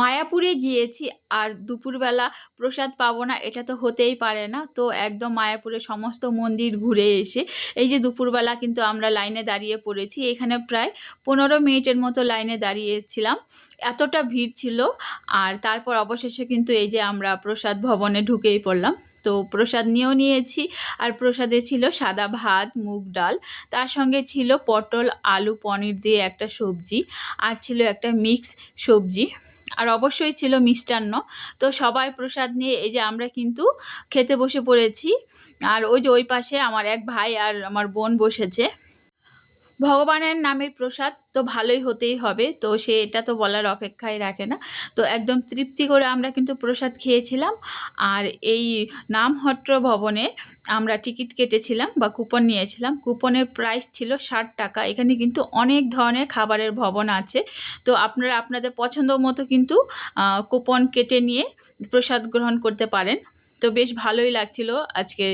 মায়াপুরে গিয়েছি আর দুপুরবেলা প্রসাদ পাবো না, এটা তো হতেই পারে না। তো একদম মায়াপুরে সমস্ত মন্দির ঘুরে এসে, এই যে দুপুরবেলা কিন্তু আমরা লাইনে দাঁড়িয়ে পড়েছি, এখানে প্রায় পনেরো মিনিটের মতো লাইনে দাঁড়িয়েছিলাম। এতটা ভিড় ছিল আর তারপর অবশেষে কিন্তু এই যে আমরা প্রসাদ ভবনে ঢুকেই পড়লাম। তো প্রসাদ নিয়েও নিয়েছি আর প্রসাদে ছিল সাদা ভাত, মুগ ডাল, তার সঙ্গে ছিল পটল, আলু, পনির দিয়ে একটা সবজি, আর ছিল একটা মিক্স সবজি। আর অবশ্যই ছিল মিষ্টান্ন। তো সবাই প্রসাদ নিয়ে এই যে আমরা কিন্তু খেতে বসে পড়েছি। আর ওই যে ওই পাশে আমার এক ভাই আর আমার বোন বসেছে। ভগবানের নামের প্রসাদ তো ভালোই হতেই হবে। তো সে এটা তো বলার অপেক্ষায় রাখে না। তো একদম তৃপ্তি করে আমরা কিন্তু প্রসাদ খেয়েছিলাম। আর এই নামহট্ট ভবনে আমরা টিকিট কেটেছিলাম বা কুপন নিয়েছিলাম। কুপনের প্রাইস ছিল ষাট টাকা। এখানে কিন্তু অনেক ধরনের খাবারের ভবন আছে। তো আপনারা আপনাদের পছন্দ মতো কিন্তু কুপন কেটে নিয়ে প্রসাদ গ্রহণ করতে পারেন। তো বেশ ভালোই লাগছিল আজকে